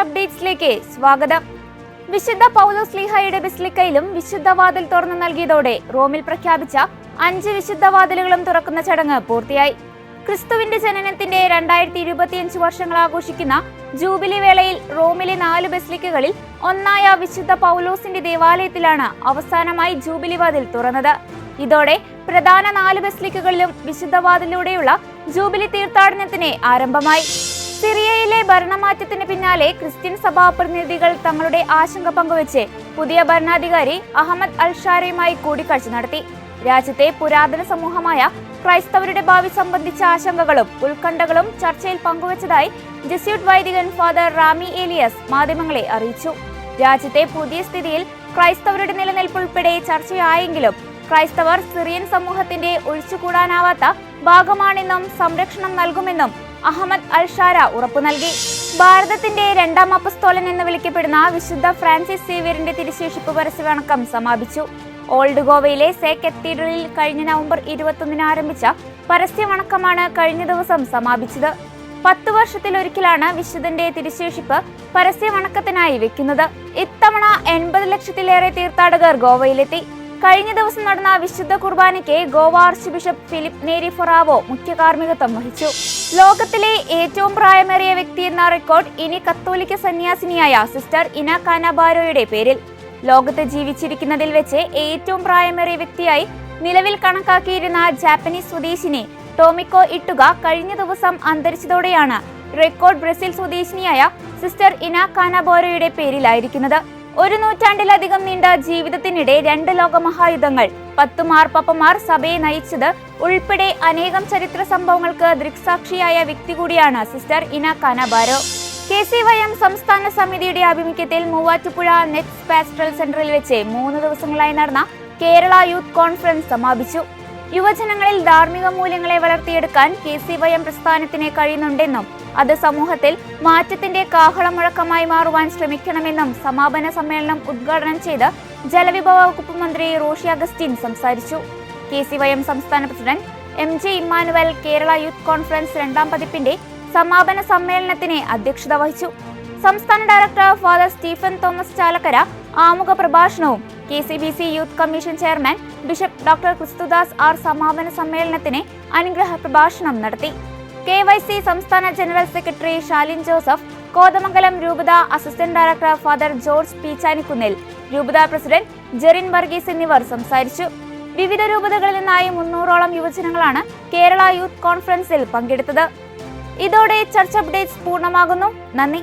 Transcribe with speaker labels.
Speaker 1: അപ്ഡേറ്റ്സിലേക്ക് സ്വാഗതം. വിശുദ്ധ പൗലോസ് ലീഹയുടെ ബിസ്ലിക്കയിലും വിശുദ്ധവാതിൽ തുറന്നു നൽകിയതോടെ റോമിൽ പ്രഖ്യാപിച്ച അഞ്ച് വിശുദ്ധവാതിലുകളും തുറക്കുന്ന ചടങ്ങ് പൂർത്തിയായി. ക്രിസ്തുവിന്റെ ജനനത്തിന്റെ രണ്ടായിരത്തി ഇരുപത്തിയഞ്ച് വർഷങ്ങൾ ആഘോഷിക്കുന്ന ജൂബിലി വേളയിൽ റോമിലെ നാല് ബെസ്ലിക്കകളിൽ ഒന്നായ വിശുദ്ധ പൗലോസിന്റെ ദേവാലയത്തിലാണ് അവസാനമായി ജൂബിലി വാതിൽ തുറന്നത്. ഇതോടെ പ്രധാന നാല് ബെസ്ലിക്കകളിലും വിശുദ്ധവാതിലൂടെയുള്ള ജൂബിലി തീർത്ഥാടനത്തിന് ആരംഭമായി. സിറിയയിലെ ഭരണമാറ്റത്തിന് പിന്നാലെ ക്രിസ്ത്യൻ സഭാ പ്രതിനിധികൾ തങ്ങളുടെ ആശങ്ക പങ്കുവച്ച് പുതിയ ഭരണാധികാരി അഹമ്മദ് അൽഷാരയുമായി കൂടിക്കാഴ്ച നടത്തി. രാജ്യത്തെ പുരാതന സമൂഹമായ ക്രൈസ്തവരുടെ ഭാവി സംബന്ധിച്ച ആശങ്കകളും ഉത്കണ്ഠകളും ചർച്ചയിൽ പങ്കുവച്ചതായി ജസ്യൂട്ട് വൈദികൻ ഫാദർ റാമി ഏലിയസ് മാധ്യമങ്ങളെ അറിയിച്ചു. രാജ്യത്തെ പുതിയ സ്ഥിതിയിൽ ക്രൈസ്തവരുടെ നിലനിൽപ്പ് ഉൾപ്പെടെ ചർച്ചയായെങ്കിലും ക്രൈസ്തവർ സിറിയൻ സമൂഹത്തിന്റെ ഒഴിച്ചുകൂടാനാവാത്ത ഭാഗമാണെന്നും സംരക്ഷണം നൽകുമെന്നും അഹമ്മദ് അൽഷാര ഉറപ്പു നൽകി. ഭാരതത്തിന്റെ രണ്ടാം അപ്പസ്തോലൻ എന്ന് വിളിക്കപ്പെടുന്ന വിശുദ്ധ ഫ്രാൻസിസ് സേവിയറിന്റെ തിരുശേഷിപ്പ് പരസ്യവണക്കം സമാപിച്ചു. ഓൾഡ് ഗോവയിലെ സേ കത്തീഡ്രലിൽ കഴിഞ്ഞ നവംബർ ഇരുപത്തൊന്നിന് ആരംഭിച്ച പരസ്യവണക്കമാണ് കഴിഞ്ഞ ദിവസം സമാപിച്ചത്. പത്ത് വർഷത്തിലൊരിക്കലാണ് വിശുദ്ധന്റെ തിരുശേഷിപ്പ് പരസ്യവണക്കത്തിനായി വെക്കുന്നത്. ഇത്തവണ എൺപത് ലക്ഷത്തിലേറെ തീർത്ഥാടകർ ഗോവയിലെത്തി. കഴിഞ്ഞ ദിവസം നടന്ന വിശുദ്ധ കുർബാനയ്ക്ക് ഗോവ ആർച്ച് ബിഷപ്പ് ഫിലിപ്പ് നേരി ഫൊറാവോ മുഖ്യ കാർമ്മികത്വം വഹിച്ചു. ലോകത്തിലെ ഏറ്റവും പ്രായമേറിയ വ്യക്തി എന്ന റെക്കോർഡ് ഇനി കത്തോലിക്ക സന്യാസിനിയായ സിസ്റ്റർ ഇന കാനബാരോയുടെ പേരിൽ. ലോകത്ത് ജീവിച്ചിരിക്കുന്നതിൽ വെച്ച് ഏറ്റവും പ്രായമേറിയ വ്യക്തിയായി നിലവിൽ കണക്കാക്കിയിരുന്ന ജാപ്പനീസ് സ്വദേശിനി ടോമിക്കോ ഇട്ടുക കഴിഞ്ഞ ദിവസം അന്തരിച്ചതോടെയാണ് റെക്കോർഡ് ബ്രസീൽ സ്വദേശിനിയായ സിസ്റ്റർ ഇന കാനബോരോയുടെ പേരിലായിരിക്കുന്നത്. ഒരു നൂറ്റാണ്ടിലധികം നീണ്ട ജീവിതത്തിനിടെ രണ്ട് ലോകമഹായുദ്ധങ്ങൾ പത്തു മാർപ്പാപ്പമാർ സഭയെ നയിച്ചത് ഉൾപ്പെടെ അനേകം ചരിത്ര സംഭവങ്ങൾക്ക് ദൃക്സാക്ഷിയായ വ്യക്തി കൂടിയാണ് sister Inah Canabarro. K C Y M സംസ്ഥാന സമിതിയുടെ ആഭിമുഖ്യത്തിൽ മൂവാറ്റുപുഴ നെക്സ്റ്റ് പാസ്റ്ററൽ സെന്ററിൽ വെച്ച് മൂന്ന് ദിവസങ്ങളായി നടന്ന കേരള യൂത്ത് കോൺഫറൻസ് സമാപിച്ചു. യുവജനങ്ങളിൽ ധാർമ്മിക മൂല്യങ്ങളെ വളർത്തിയെടുക്കാൻ കെ സി വൈ എം പ്രസ്ഥാനത്തിന് കഴിയുന്നുണ്ടെന്നും അത് സമൂഹത്തിൽ മാറ്റത്തിന്റെ കാഹളം മുഴക്കമായി മാറുവാൻ ശ്രമിക്കണമെന്നും സമാപന സമ്മേളനം ഉദ്ഘാടനം ചെയ്ത് ജലവിഭവ വകുപ്പ് മന്ത്രി റോഷി അഗസ്റ്റിൻ സംസാരിച്ചു. കെ സി വൈ എം സംസ്ഥാന president M J Emmanuel Kerala youth conference രണ്ടാം പതിപ്പിന്റെ സമാപന സമ്മേളനത്തിന് അധ്യക്ഷത വഹിച്ചു. സംസ്ഥാന director father Stephen Thomas Chalakkara ആമുഖ പ്രഭാഷണവും K C B C youth commission chairman bishop doctor Christudas R സമാപന സമ്മേളനത്തിന് അനുഗ്രഹ പ്രഭാഷണം നടത്തി. കെ വൈ സി സംസ്ഥാന general secretary Shalin Joseph Kothamangalam രൂപത അസിസ്റ്റന്റ് ഡയറക്ടർ ഫാദർ ജോർജ് പീച്ചാനിക്കുന്നിൽ രൂപത പ്രസിഡന്റ് ജെറിൻ വർഗീസ് എന്നിവർ സംസാരിച്ചു. വിവിധ രൂപതകളിൽ നിന്നായി മുന്നൂറോളം യുവജനങ്ങളാണ് കേരള യൂത്ത് കോൺഫറൻസിൽ പങ്കെടുത്തത്. ഇതോടെ ചർച്ച അപ്ഡേറ്റ്സ് പൂർണമാകുന്നു. നന്ദി.